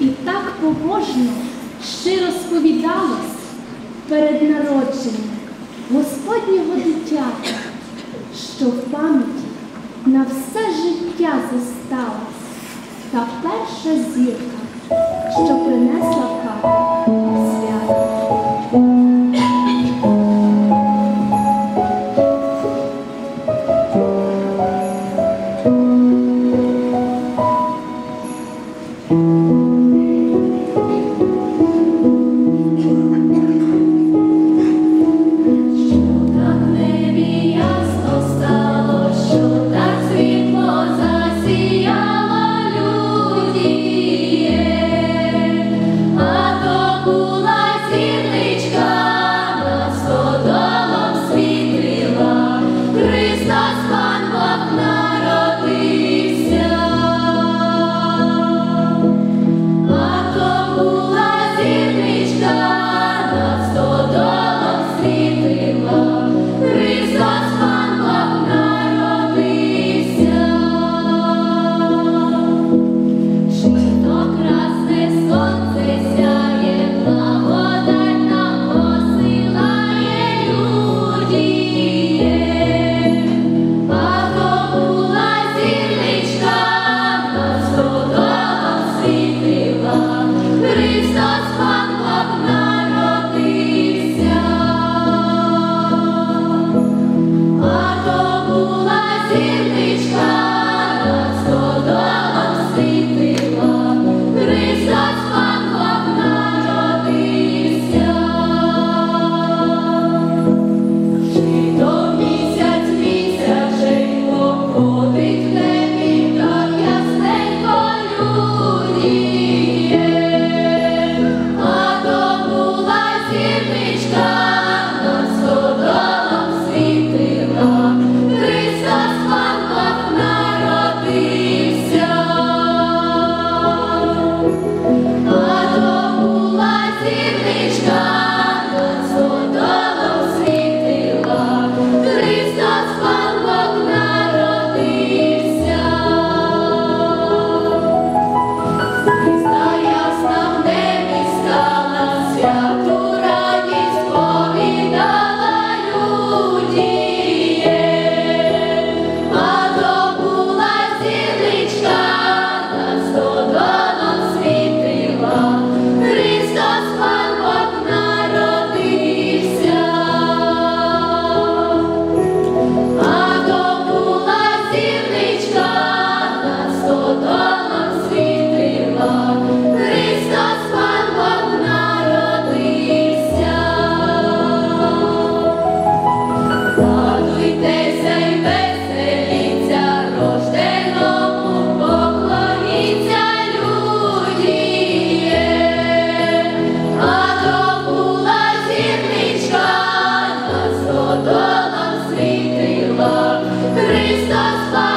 І так побожно, щиро сповідалось перед народженням Господнього дитяти, що в пам'яті на все життя зосталась та перша зірка, що принесла хату свято. Thank was